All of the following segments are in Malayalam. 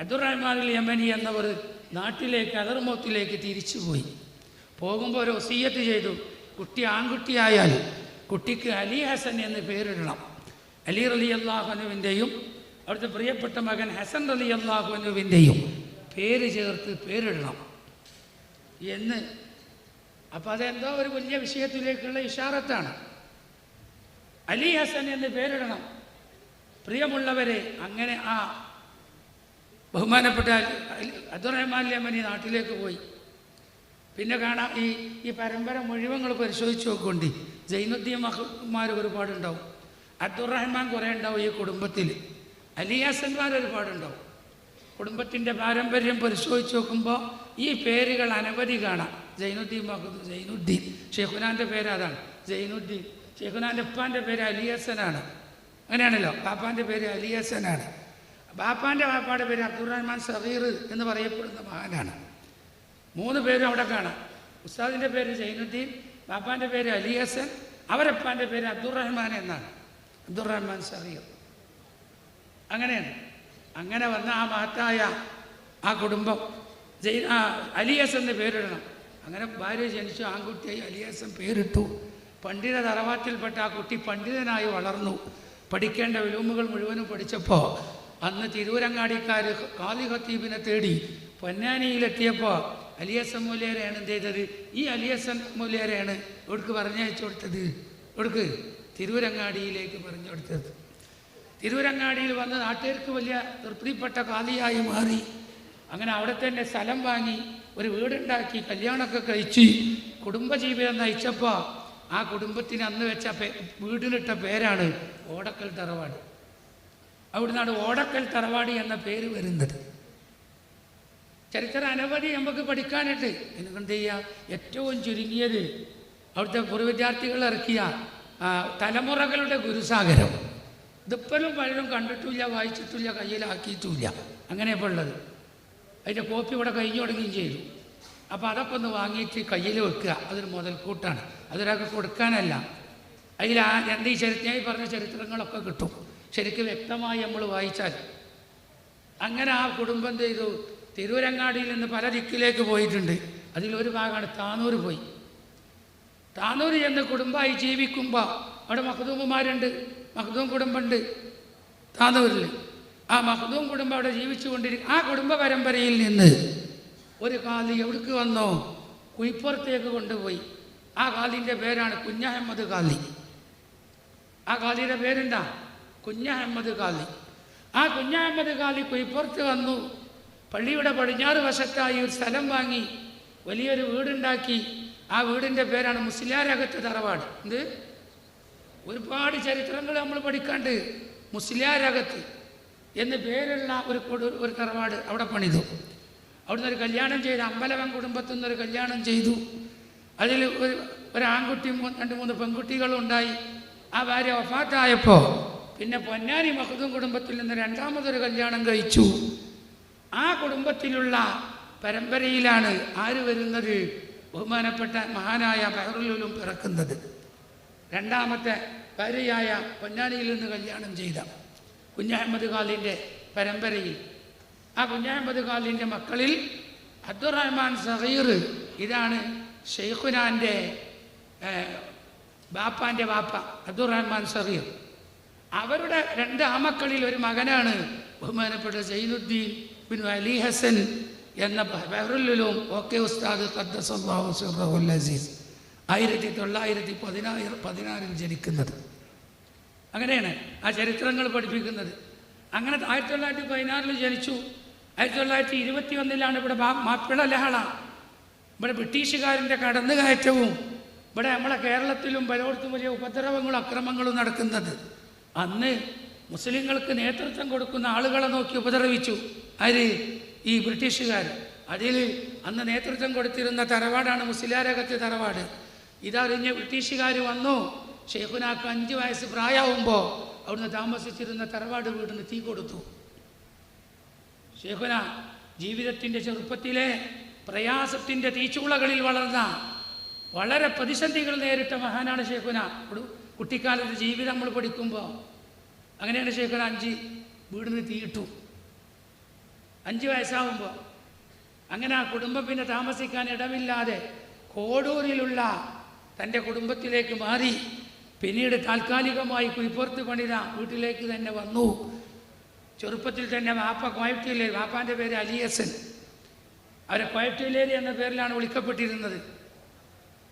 അബ്ദുറഹ്മാൻ യമനി എന്നവർ നാട്ടിലേക്ക് അലർമോത്തിലേക്ക് തിരിച്ചുപോയി. പോകുമ്പോൾ ഒരു ഒസീയത്ത് ചെയ്തു കുട്ടി ആൺകുട്ടിയായാൽ കുട്ടിക്ക് അലി ഹസൻ എന്ന് പേരിടണം. അലി റലി അള്ളാഹുനുവിന്റെയും അവിടുത്തെ പ്രിയപ്പെട്ട മകൻ ഹസൻ റലി അള്ളാഹുനുവിന്റെയും പേര് ചേർത്ത് പേരിടണം. എന്ന്. അപ്പോൾ അതെന്തോ ഒരു വലിയ വിഷയത്തിലേക്കുള്ള ഇഷാറത്താണ്. അലി ഹസൻ എന്ന് പേരിടണം. പ്രിയമുള്ളവരെ അങ്ങനെ ആ ബഹുമാനപ്പെട്ട അബ്ദുറഹ്മാൻ യമനി നാട്ടിലേക്ക് പോയി. പിന്നെ കാണാം ഈ ഈ പരമ്പര മുഴുവങ്ങൾ പരിശോധിച്ച് നോക്കുകൊണ്ട് ജൈനുദ്ദീൻ മഹന്മാർ ഒരുപാടുണ്ടാവും. അബ്ദുറഹ്മാൻ കുറേ ഉണ്ടാവും ഈ കുടുംബത്തിൽ അലിയാസന്മാർ ഒരുപാടുണ്ടാവും. കുടുംബത്തിന്റെ പാരമ്പര്യം പരിശോധിച്ച് നോക്കുമ്പോൾ ഈ പേരുകൾ അനവധി കാണാം. ജൈനുദ്ദീൻ മഹദ് ജൈനുദ്ദീൻ. ഷെയ്ഖുനാന്റെ പേര് അതാണ് ജൈനുദ്ദീൻ. ഷെയ്ഖുനാന്റെ ഉപ്പാന്റെ പേര് അലിയാസനാണ്. അങ്ങനെയാണല്ലോ? പാപ്പാന്റെ പേര് അലിയസനാണ്. ബാപ്പാന്റെ വാപ്പാടെ പേര് അബ്ദുറഹ്മാൻ സഹീർ എന്ന് പറയപ്പെടുന്ന മഹാനാണ്. മൂന്ന് പേരും അവിടെ കാണാം. ഉസ്താദിന്റെ പേര് ജൈനുദ്ദീൻ ബാപ്പാന്റെ പേര് അലി ഹസൻ അവരപ്പാന്റെ പേര് അബ്ദുറഹ്മാൻ എന്നാണ്. അബ്ദുറഹ്മാൻ സഹീർ അങ്ങനെയാണ്. അങ്ങനെ വന്ന ആ മഹത്തായ ആ കുടുംബം ജൈ ആ ഹസൻ എന്ന് പേരിടണം. അങ്ങനെ ഭാര്യ ജനിച്ചു ആൺകുട്ടിയായി അലിയസൻ പേരിട്ടു. പണ്ഡിത തറവാറ്റിൽപ്പെട്ട ആ കുട്ടി പണ്ഡിതനായി വളർന്നു. പഠിക്കേണ്ട വിലൂമുകൾ മുഴുവനും പഠിച്ചപ്പോൾ അന്ന് തിരൂരങ്ങാടിക്കാർ കാലി ഖത്തീബിനെ തേടി പൊന്നാനിയിലെത്തിയപ്പോൾ അലിയസൻ മൂല്യരെയാണ് എന്ത് ചെയ്തത്? ഈ അലിയസൻ മൂല്യരെയാണ് എവിടേക്ക് പറഞ്ഞയച്ചു കൊടുത്തത്. എവിടേക്ക് തിരൂരങ്ങാടിയിലേക്ക് പറഞ്ഞു കൊടുത്തത്. തിരൂരങ്ങാടിയിൽ വന്ന് നാട്ടുകാർക്ക് വലിയ തൃപ്തിപ്പെട്ട കാലിയായി മാറി. അങ്ങനെ അവിടെ തന്നെ സ്ഥലം വാങ്ങി ഒരു വീടുണ്ടാക്കി കല്യാണമൊക്കെ കഴിച്ച് കുടുംബജീവിതം നയിച്ചപ്പോൾ ആ കുടുംബത്തിന് അന്ന് വെച്ച വീടിനിട്ട പേരാണ് ഓടക്കൽ തറവാട്. അവിടുന്നാണ് ഓടക്കൽ തറവാടി എന്ന പേര് വരുന്നത്. ചരിത്രം അനവധി നമുക്ക് പഠിക്കാനുണ്ട് എന്തുകൊണ്ട് ചെയ്യുക ഏറ്റവും ചുരുങ്ങിയത് അവിടുത്തെ പൂർവ വിദ്യാർത്ഥികൾ ഇറക്കിയ തലമുറകളുടെ ഗുരുസാഗരം. ഇതിപ്പോഴും പലരും കണ്ടിട്ടില്ല വായിച്ചിട്ടില്ല കയ്യിലാക്കിയിട്ടുമില്ല അങ്ങനെയപ്പോൾ ഉള്ളത്. അതിന്റെ കോപ്പി ഇവിടെ കഴിഞ്ഞു തുടങ്ങുകയും ചെയ്തു. അപ്പോൾ അതൊക്കെ ഒന്ന് വാങ്ങിയിട്ട് കയ്യിൽ വെക്കുക. അതൊരു മുതൽക്കൂട്ടാണ്. അതൊരാൾക്ക് കൊടുക്കാനല്ല. അതിൽ ആ രണ്ട് ഈ ചരിത്രമായി പറഞ്ഞ ചരിത്രങ്ങളൊക്കെ കിട്ടും. ശരിക്കും വ്യക്തമായി നമ്മൾ വായിച്ചാൽ അങ്ങനെ ആ കുടുംബം ചെയ്തു? തിരൂരങ്ങാടിയിൽ നിന്ന് പല ദിക്കിലേക്ക് പോയിട്ടുണ്ട്. അതിലൊരു ഭാഗമാണ് താനൂർ പോയി. താനൂർ ചെന്ന് കുടുംബമായി ജീവിക്കുമ്പോൾ അവിടെ മഹദൂമുമാരുണ്ട് മഹദൂം കുടുംബമുണ്ട് താനൂരിൽ ആ മഹദൂം കുടുംബം അവിടെ ജീവിച്ചു കൊണ്ടിരിക്കും ആ കുടുംബ പരമ്പരയിൽ നിന്ന് ഒരു കാലി എവിടേക്ക് വന്നോ? കുയിപ്പുറത്തേക്ക് കൊണ്ടുപോയി. ആ കാലിന്റെ പേരാണ് കുഞ്ഞഹമ്മദ് കാലി. ആ കാലിയുടെ പേരെന്താ? കുഞ്ഞഹമ്മദ് കാലി ആ കുഞ്ഞഹമ്മദ് കാലി കുയിപ്പുറത്ത് വന്നു. പള്ളിയുടെ പടിഞ്ഞാറ് വശത്തായി ഒരു സ്ഥലം വാങ്ങി വലിയൊരു വീടുണ്ടാക്കി. ആ വീടിന്റെ പേരാണ് മുസ്ലിയാരകത്ത് തറവാട്. എന്ത്? ഒരുപാട് ചരിത്രങ്ങൾ നമ്മൾ പഠിക്കാണ്ട് മുസ്ലിയാരകത്ത് എന്ന് പേരുള്ള ഒരു ഒരു തറവാട് അവിടെ പണിതു. അവിടുന്ന് ഒരു കല്യാണം ചെയ്തു അമ്പലവൻ കുടുംബത്തിൽ നിന്നൊരു കല്യാണം ചെയ്തു. അതിൽ ഒരു ഒരാൺകുട്ടിയും രണ്ട് മൂന്ന് പെൺകുട്ടികളും ഉണ്ടായി. ആ ഭാര്യ ഒഫാത്തായപ്പോൾ പിന്നെ പൊന്നാനി മഹദൂം കുടുംബത്തിൽ നിന്ന് രണ്ടാമതൊരു കല്യാണം കഴിച്ചു. ആ കുടുംബത്തിലുള്ള പരമ്പരയിലാണ് ആര് വരുന്നത്? ബഹുമാനപ്പെട്ട മഹാനായ ബഹറുലും പിറക്കുന്നത്. രണ്ടാമത്തെ ഭാര്യയായ പൊന്നാനിയിൽ നിന്ന് കല്യാണം ചെയ്ത കുഞ്ഞഹമ്മദ് ഖാലിന്റെ പരമ്പരയിൽ. ആ കുഞ്ഞഹമ്മദ് ഖാലിന്റെ മക്കളിൽ അബ്ദുറഹ്മാൻ സഹീർ ഇതാണ് ഷെയ്ഖുനാന്റെ ബാപ്പാന്റെ ബാപ്പ അബ്ദുറഹ്മാൻ സഹീർ. അവരുടെ രണ്ട് ആമക്കളിൽ ഒരു മകനാണ് ബഹുമാനപ്പെട്ട സൈനുദ്ദീൻ ബിൻ അലി ഹസൻ എന്ന ബഹറുല്ലും ഓക്കെ ഉസ്താദ് അസീസ്. ആയിരത്തി തൊള്ളായിരത്തി പതിനായിരം പതിനാറിൽ ജനിക്കുന്നത്. അങ്ങനെയാണ് ആ ചരിത്രങ്ങൾ പഠിപ്പിക്കുന്നത്. അങ്ങനെ ആയിരത്തി തൊള്ളായിരത്തി പതിനാറിൽ ജനിച്ചു. ആയിരത്തി തൊള്ളായിരത്തി ഇരുപത്തി ഒന്നിലാണ് ഇവിടെ മാപ്പിള ലഹള. ഇവിടെ ബ്രിട്ടീഷുകാരന്റെ കടന്നുകയറ്റവും ഇവിടെ നമ്മളെ കേരളത്തിലും പലയിടത്തും വലിയ ഉപദ്രവങ്ങളും അക്രമങ്ങളും നടക്കുന്നത്. അന്ന് മുസ്ലിങ്ങൾക്ക് നേതൃത്വം കൊടുക്കുന്ന ആളുകളെ നോക്കി ഉപദ്രവിച്ചു. ആര്? ഈ ബ്രിട്ടീഷുകാർ. അതിൽ അന്ന് നേതൃത്വം കൊടുത്തിരുന്ന തറവാടാണ് മുസ്ലിയാരകത്തെ തറവാട്. ഇതറിഞ്ഞ് ബ്രിട്ടീഷുകാർ വന്നു. ഷെയ്ഖുനാക്ക് അഞ്ച് വയസ്സ് പ്രായമാവുമ്പോൾ അവിടുന്ന് താമസിച്ചിരുന്ന തറവാട് വീടിന് തീ കൊടുത്തു. ഷെയ്ഖുന ജീവിതത്തിന്റെ ചെറുപ്പത്തിലെ പ്രയാസത്തിന്റെ തീച്ചുളകളിൽ വളർന്ന വളരെ പ്രതിസന്ധികൾ നേരിട്ട മഹാനാണ് ഷെയ്ഖുന കുട്ടിക്കാലത്ത് ജീവിതം നമ്മൾ പഠിക്കുമ്പോൾ അങ്ങനെയാണ് ഷെയ്ഖുന അഞ്ച് വീടിന് തീയിട്ടു അഞ്ച് വയസ്സാവുമ്പോൾ അങ്ങനെ ആ കുടുംബം പിന്നെ താമസിക്കാൻ ഇടമില്ലാതെ കോടൂരിലുള്ള തന്റെ കുടുംബത്തിലേക്ക് മാറി പിന്നീട് താൽക്കാലികമായി കുയിപ്പുറത്ത് പണിത വീട്ടിലേക്ക് തന്നെ വന്നു. ചെറുപ്പത്തിൽ തന്നെ വാപ്പ കോയറ്റിലേരി വാപ്പാന്റെ പേര് അലിയസൻ. അവരെ കോയറ്റിലേരി എന്ന പേരിലാണ് വിളിക്കപ്പെട്ടിരുന്നത്.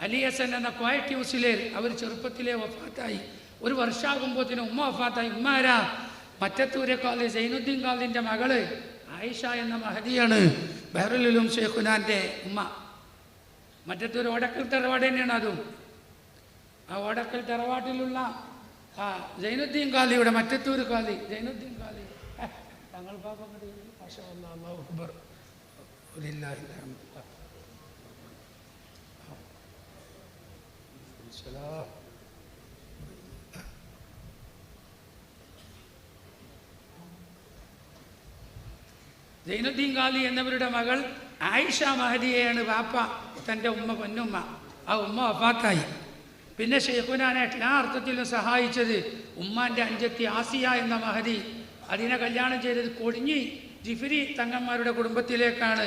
അലിയസൻ എന്ന കോയറ്റി ഹൗസിലെ അവർ ചെറുപ്പത്തിലെ വഫാത്തായി. ഒരു വർഷമാകുമ്പോത്തിന് ഉമ്മ വഫാത്തായി. ഉമ്മ ആരാ? മറ്റത്തൂരെ കാലി സൈനുദ്ദീൻ കാലിന്റെ മകൾ ആയിഷ എന്ന മഹദിയാണ് ബഹറുലും ഷെയ്ഖുനാന്റെ ഉമ്മ. മറ്റത്തൂർ ഓടക്കൽ തറവാട് തന്നെയാണ് അതും. ആ ഓടക്കൽ തറവാട്ടിലുള്ള ആ സൈനുദ്ദീൻ കാലിയുടെ മറ്റത്തൂർ കാലി സൈനുദ്ദീൻ കാലി തങ്ങൾ പാപ്പ അക്ബർ. വലില്ലാഹിൽ ജൈനുദ്ദീൻ ഖാലി എന്നവരുടെ മകൾ ആയിഷ മഹദിയെയാണ് വാപ്പ തന്റെ ഉമ്മ പൊന്നുമ്മ. ആ ഉമ്മ വഫാത്തായി. പിന്നെ ഷെയ്ഖുനാനെ എല്ലാ അർത്ഥത്തിലും സഹായിച്ചത് ഉമ്മാന്റെ അഞ്ചത്തി ആസിയ എന്ന മഹദി. അതിനെ കല്യാണം ചെയ്തത് കൊടിഞ്ഞി ജിഫിരി തങ്ങന്മാരുടെ കുടുംബത്തിലേക്കാണ്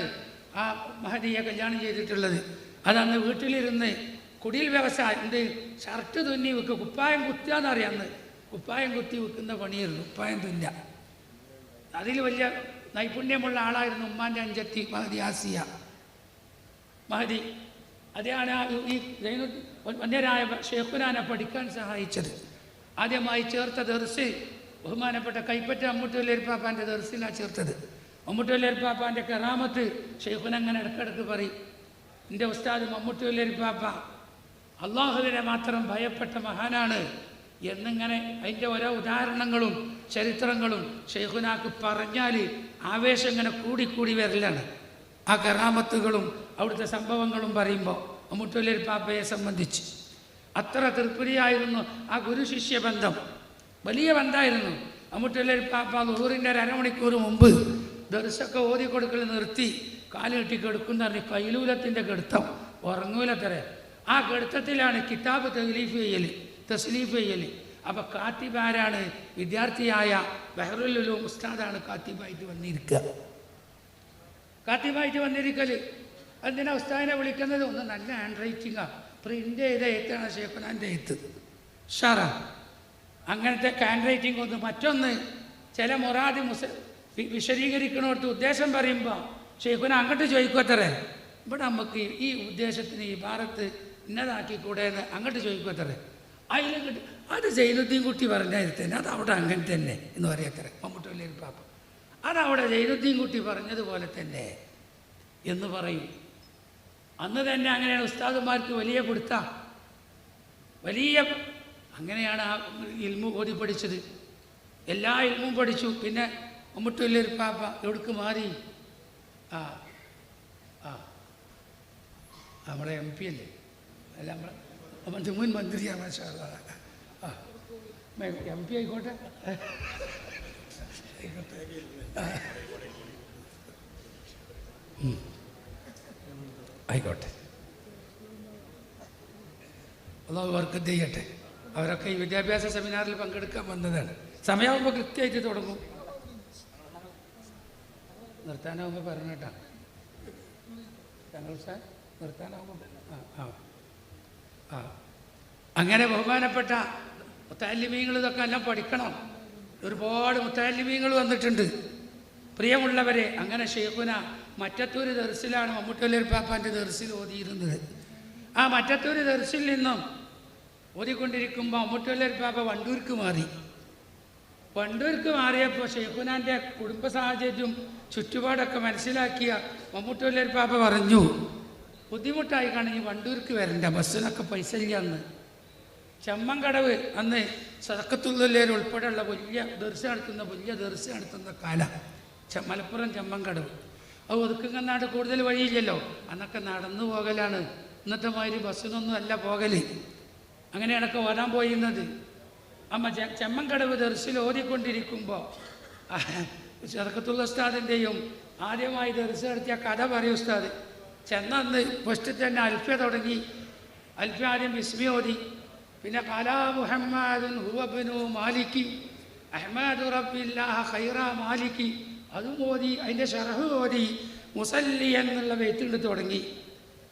ആ മഹദിയെ കല്യാണം ചെയ്തിട്ടുള്ളത്. അതന്ന് വീട്ടിലിരുന്ന് കുടിൽ വ്യവസായം എന്ത് ഷർട്ട് തുന്നി വിൽക്കുക കുപ്പായം കുത്തുക എന്നറിയാം കുപ്പായം കുത്തി വിൽക്കുന്ന പണിയായിരുന്നു കുപ്പായം തുന്ന. അതിൽ വലിയ നൈപുണ്യമുള്ള ആളായിരുന്നു ഉമ്മാന്റെ അഞ്ചത്തി മഹദി ആസിയ. മഹദി അതെയാണ് ഈ വന്യരായ ഷേഖുനാനെ പഠിക്കാൻ സഹായിച്ചത്. ആദ്യമായി ചേർത്ത ദർസ് ബഹുമാനപ്പെട്ട കൈപ്പറ്റ അമ്മൂട്ടുവല്ലേർപ്പാപ്പാന്റെ ദർസിലാണ് ചേർത്തത്. മമ്മൂട്ടുവല്ലേർപ്പാപ്പാന്റെ കറാമത്ത് ഷെയ്ഖുനങ്ങനെ ഇടക്കിടക്ക് പറയും. എന്റെ ഉസ്താദ് മമ്മൂട്ടുവല്ലേർപ്പാപ്പ അള്ളാഹുവിനെ മാത്രം ഭയപ്പെട്ട മഹാനാണ് എന്നിങ്ങനെ അതിന്റെ ഓരോ ഉദാഹരണങ്ങളും ചരിത്രങ്ങളും ഷെയ്ഖുനാക്ക് പറഞ്ഞാൽ ആവേശം ഇങ്ങനെ കൂടിക്കൂടി വരലാണ്. ആ കറാമത്തുകളും അവിടുത്തെ സംഭവങ്ങളും പറയുമ്പോൾ മമ്മൂട്ടുവല്ലേർ പാപ്പയെ സംബന്ധിച്ച്. അത്ര തൃപ്തിയായിരുന്നു ആ ഗുരു ശിഷ്യ ബന്ധം. വലിയ ബന്ധമായിരുന്നു. മമ്മൂട്ടുവല്ലേർ പാപ്പ നൂറിന്റെ ഒരു അരമണിക്കൂർ മുമ്പ് ദർശൊക്കെ ഓതി കൊടുക്കൽ നിർത്തി കാലുകെട്ടി കെടുക്കുന്ന കൈലൂലത്തിന്റെ കെടുത്തം. ഉറങ്ങൂലത്തരെ ആ ഗണിതത്തിലാണ് കിതാബ് തസ്ലീഫ് ചെയ്യൽ തസ്ലീഫ് ചെയ്യൽ അപ്പോൾ കാത്തിബാരാണ് വിദ്യാർത്ഥിയായ ബഹറുലുലു ഉസ്താദാണ് കാത്തിബായിട്ട് വന്നിരിക്കുക കാത്തിബായിട്ട് വന്നിരിക്കൽ. എന്തിനാ ഉസ്താദിനെ വിളിക്കുന്നത്? ഒന്ന് നല്ല ഹാൻഡ് റൈറ്റിങ്ങാ. പ്രിന്റ് ചെയ്ത എഴുത്താണ് ഷേഖുനാന്റെ എഴുത്ത്. ഷാറാ അങ്ങനത്തെ ഹാൻഡ് റൈറ്റിംഗ് ഒന്ന് മറ്റൊന്ന്. ചില മൊറാദി മുസ വിശദീകരിക്കണോടത്ത് ഉദ്ദേശം പറയുമ്പോൾ ഷെയ്ഖുന അങ്ങോട്ട് ചോദിക്കത്തറേ ഇവിടെ നമുക്ക് ഈ ഉദ്ദേശത്തിന് ഈ ഭാരത്ത് ഇന്നതാക്കിക്കൂടെ എന്ന് അങ്ങോട്ട് ചോദിക്കത്തറേ അതിലങ്ങോട്ട് അത് ജൈനുദ്ദീൻ കുട്ടി പറഞ്ഞാൽ തന്നെ. അത് അവിടെ അങ്ങനെ തന്നെ എന്ന് പറയത്തറേ മമ്മൂട്ടി വലിയ പാപ്പ. അതവിടെ ജൈനുദ്ദീൻ കുട്ടി പറഞ്ഞതുപോലെ തന്നെ എന്ന് പറയും. അന്ന് തന്നെ അങ്ങനെയാണ് ഉസ്താദുമാർക്ക് വലിയ കൊടുത്ത. വലിയ അങ്ങനെയാണ് ആ ഇൽമു ഓതി പഠിച്ചത്. എല്ലാ ഇൽമും പഠിച്ചു. പിന്നെ മമ്മൂട്ടി വലിയൊരു പാപ്പ എവിടേക്ക് മാറി? ആ ആ. നമ്മുടെ എം പി അല്ലേ? അല്ല നമ്മൾ മുൻ മന്ത്രിയാണ്. ആ എം പി ആയിക്കോട്ടെ. ആയിക്കോട്ടെ. അള്ളാഹു വർക്ക് ചെയ്യട്ടെ അവരൊക്കെ ഈ വിദ്യാഭ്യാസ സെമിനാറിൽ പങ്കെടുക്കാൻ വന്നതാണ്. സമയമാകുമ്പോൾ കൃത്യമായിട്ട് തുടങ്ങും. നിർത്താനാകുമ്പോൾ പറഞ്ഞിട്ടാണ് ഞങ്ങൾ സാർ നിർത്താനാവുമ്പോൾ ആ ആ ആ. അങ്ങനെ ബഹുമാനപ്പെട്ട മുത്താലിമീങ്ങൾ ഇതൊക്കെ എല്ലാം പഠിക്കണം. ഒരുപാട് മുത്താലിമീങ്ങൾ വന്നിട്ടുണ്ട്. പ്രിയമുള്ളവരെ അങ്ങനെ ഷെയ്ഖുന മറ്റത്തൂര് ദർസിലാണ് മമ്മൂട്ടല്ലൂർ പാപ്പാന്റെ ദർസിൽ ഓതിയിരുന്നത്. ആ മറ്റത്തൂര് ദർസിൽ നിന്നും ഓതിക്കൊണ്ടിരിക്കുമ്പോൾ മമ്മൂട്ടല്ലൂർ പാപ്പ വണ്ടൂർക്ക് മാറി. വണ്ടൂർക്ക് മാറിയപ്പോൾ ഷെയ്ഖുനാന്റെ കുടുംബ സാഹചര്യം ചുറ്റുപാടൊക്കെ മനസ്സിലാക്കിയ മമ്മൂട്ടല്ലൂർ പാപ്പ പറഞ്ഞു ബുദ്ധിമുട്ടായി കാണി വണ്ടൂർക്ക് വരണ്ട ബസ്സിനൊക്കെ പൈസ ഇല്ല അന്ന്. ചെമ്മങ്കടവ് അന്ന് സതക്കത്തുള്ളേർ ഉൾപ്പെടെയുള്ള വലിയ ദർശ നടത്തുന്ന വലിയ ദർശ നടത്തുന്ന കാല. മലപ്പുറം ചെമ്മങ്കടവ്. അത് ഒതുക്കുങ്ങനാട് കൂടുതൽ വഴിയില്ലല്ലോ. അന്നൊക്കെ നടന്നു പോകലാണ്. ഇന്നത്തെ മാതിരി ബസ്സിനൊന്നും അല്ല പോകൽ. അങ്ങനെയാണൊക്കെ വരാൻ പോയിരുന്നത്. അമ്മ ചെ ചെമ്മങ്കടവ് ദർശിൽ ഓതിക്കൊണ്ടിരിക്കുമ്പോൾ ചെറുക്കത്തുള്ള ഉസ്താദിന്റെയും ആദ്യമായി ദർശ നടത്തിയ കഥ പറയും ഉസ്താദ്. ചെന്നന്ന് ഫസ്റ്റ് തന്നെ അൽഫ തുടങ്ങി. അൽഫ ആദ്യം ബിസ്മി ഓതി. പിന്നെ കലാ മുഹമ്മദുൻ ഹുവബിനു മാലിക്കി അഹമ്മദ് റബ്ബില്ലാഹ ഖൈറ മാലിക്കി അതും ഓതി അതിന്റെ ഷറഹ് ഓതി. മുസല്ലി എന്നുള്ള വെയ്ത്തുകൊണ്ട് തുടങ്ങി.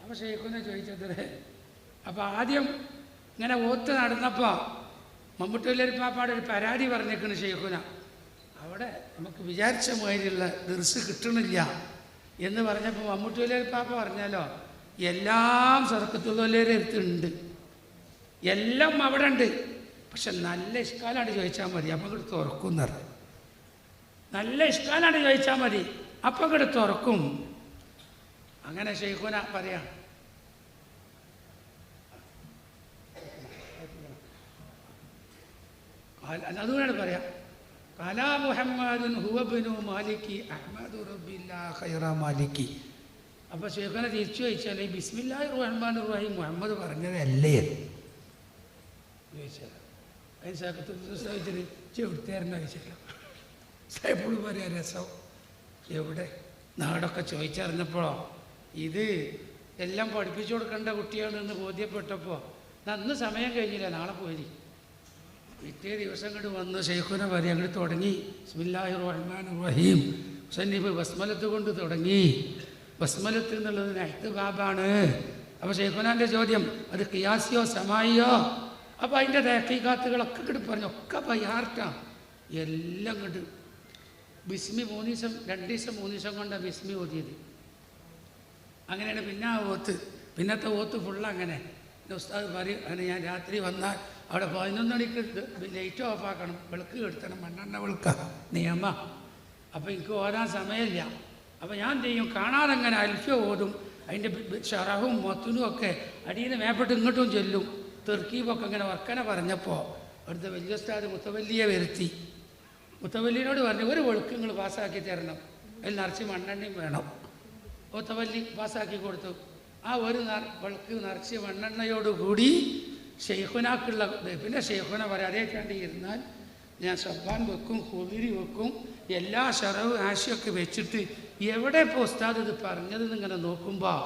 അപ്പോൾ ഷെയ്ഖുനെ ചോദിച്ചത് അപ്പോൾ ആദ്യം ഇങ്ങനെ ഓത്ത് നടന്നപ്പോൾ മമ്മൂട്ടിയിലൊരു പാപ്പാടെ ഒരു പരാതി പറഞ്ഞേക്കണ് ഷെയ്ഖുന അവിടെ നമുക്ക് വിചാരിച്ച മാതിരിയുള്ള ദർസ് കിട്ടണില്ല. എന്ന് പറഞ്ഞപ്പോൾ വലിയ പാപ്പ പറഞ്ഞാലോ എല്ലാം സർക്കത്തുള്ളവരുടെ അടുത്തുണ്ട് എല്ലാം അവിടെ ഉണ്ട്. പക്ഷെ നല്ല ഇഷ്കാലാണ് ചോദിച്ചാൽ മതി. അപ്പം ഇങ്ങോട്ട് തുറക്കും എന്നറിയാം നല്ല ഇഷ്കാലാണ് ചോദിച്ചാൽ മതി. അപ്പം ഇങ്ങോട്ട് തുറക്കും. അങ്ങനെ ഷെയ്ഖുന പറയാം. അതുകൊണ്ടാണ് പറയാം. കലാ മുഹമ്മദുൻ ഖൈറ അപ്പോൾ തിരിച്ചു ചോദിച്ചാൽ ഈ ബിസ്മില്ലാഹി റഹ്മാൻ റഹീം മുഹമ്മദ് പറഞ്ഞതല്ലേ? സാഹിബിൾ പറയാ രസം. എവിടെ? നാടൊക്കെ ചോദിച്ചറിഞ്ഞപ്പോഴോ? ഇത് എല്ലാം പഠിപ്പിച്ചു കൊടുക്കേണ്ട കുട്ടിയാണെന്ന് ബോധ്യപ്പെട്ടപ്പോൾ അന്ന് സമയം കഴിഞ്ഞില്ല നാളെ പോയി പിറ്റേ ദിവസം ഇങ്ങോട്ട് വന്ന് ഷെയ്ഖുന വരി അങ്ങോട്ട് തുടങ്ങി. ബിസ്മില്ലാഹി റഹ്മാൻ റഹീം മുസന്നിഫ് ബസ്മലത്ത് കൊണ്ട് തുടങ്ങി. ബസ്മലത്ത് എന്നുള്ളത് നെഹ്ത്ത് ബാബാണ്. അപ്പോൾ ഷെയ്ഖുനാന്റെ ചോദ്യം അത് കിയാസിയോ സമായിയോ? അപ്പോൾ അതിന്റെ തേക്കീകാത്തുകളൊക്കെ ഇങ്ങോട്ട് പറഞ്ഞു ഒക്കെ ബൈഹാർട്ടാണ് എല്ലാം ഇങ്ങോട്ട് ബിസ്മി മൂന്ന് ദിവസം രണ്ട് ദിവസം മൂന്ന് ദിവസം കൊണ്ടാണ് ബിസ്മി ഓതിയത്. അങ്ങനെയാണ് പിന്നെ ആ ഓത്ത്. പിന്നത്തെ ഓത്ത് ഫുള്ള് അങ്ങനെ. ഉസ്താദ് പറയും അങ്ങനെ ഞാൻ രാത്രി വന്നാൽ അവിടെ പതിനൊന്ന് മണിക്ക് ലൈറ്റ് ഓഫ് ആക്കണം വിളക്ക് കെടുത്തണം മണ്ണെണ്ണ വിളക്ക. നിയമ. അപ്പോൾ എനിക്ക് ഓരാൻ സമയമില്ല. അപ്പോൾ ഞാൻ ചെയ്യും? കാണാതെങ്ങനെ അൽഫ്യ അൽഫ ഓതും അതിന്റെ ഷറഹും മൊത്തനും ഒക്കെ അടിയിൽ മേപ്പെട്ട് ഇങ്ങോട്ടും ചൊല്ലും. തെർക്കീബൊക്കെ ഇങ്ങനെ വർക്കനെ പറഞ്ഞപ്പോൾ അവിടുത്തെ വലിയ ഉസ്താദ് മുത്തവല്ലിയെ വരുത്തി. മുത്തവല്ലിനോട് പറഞ്ഞു ഒരു വെളുക്ക് നിങ്ങൾ പാസ്സാക്കി തരണം. അതിൽ നിറച്ച് മണ്ണെണ്ണയും വേണം. മുത്തവല്ലി പാസ്സാക്കി കൊടുത്തു. ആ ഒരു വെളുക്ക് നിറച്ച് മണ്ണെണ്ണയോടുകൂടി ഷെയ്ഖുനാക്കുള്ള. പിന്നെ ഷെയ്ഖുന പറയാം കണ്ടി ഇരുന്നാൽ ഞാൻ സബ്ബാൻ വെക്കും കുതിരി വെക്കും എല്ലാ ഷറവ് ആശയൊക്കെ വെച്ചിട്ട് എവിടെ ഇപ്പോൾ ഉസ്താദ് ഇത് പറഞ്ഞതെന്ന് ഇങ്ങനെ നോക്കുമ്പോൾ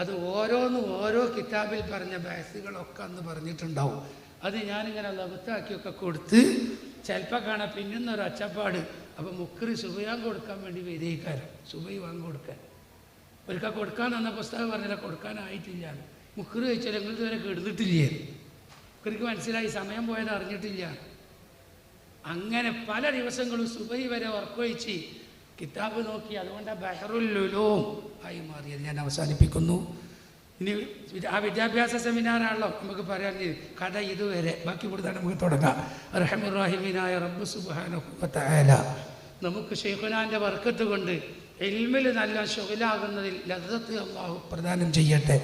അത് ഓരോന്നും ഓരോ കിതാബിൽ പറഞ്ഞ ബാസുകളൊക്കെ അന്ന് പറഞ്ഞിട്ടുണ്ടാവും. അത് ഞാനിങ്ങനെ ലഭത്താക്കിയൊക്കെ കൊടുത്ത് ചിലപ്പോൾ കാണാം പിന്നുന്നൊരു അച്ചപ്പാട്. അപ്പോൾ മുക്കറി സുബയാൻ കൊടുക്കാൻ വേണ്ടി വിധേയിക്കാരം സുബൈ വാങ്ങി കൊടുക്കാൻ. ഒരിക്കൽ കൊടുക്കാൻ തന്ന പുസ്തകം പറഞ്ഞില്ല കൊടുക്കാനായിട്ടില്ല മുക്കറി ചോദിച്ചാൽ ഞങ്ങൾ ഇതുവരെ കെടുത്തിട്ടില്ലേ മുക്കറിക്ക് മനസ്സിലായി സമയം പോയത് അറിഞ്ഞിട്ടില്ല. അങ്ങനെ പല ദിവസങ്ങളും സുബൈ വരെ ഉറക്കൊഴിച്ച് കിതാബ് നോക്കി അതുകൊണ്ട് ബഹറുല്ലുലോം ആയി മാറിയത് ഞാൻ അവസാനിപ്പിക്കുന്നു. ഇനി ആ വിദ്യാഭ്യാസ സെമിനാറാണല്ലോ നമുക്ക് പറയാൻ കഥ ഇതുവരെ. ബാക്കി കൂടുതൽ നമുക്ക് തുടങ്ങാം. റഹമുറാഹിമീനായ റബ്ബ് സുബാന നമുക്ക് ഷെയ്ഖുനാന്റെ വർക്കത്ത് കൊണ്ട് എൽമിൽ നല്ല ശുഖലാകുന്നതിൽ ലതത്ത് അള്ളാഹു പ്രദാനം ചെയ്യട്ടെ.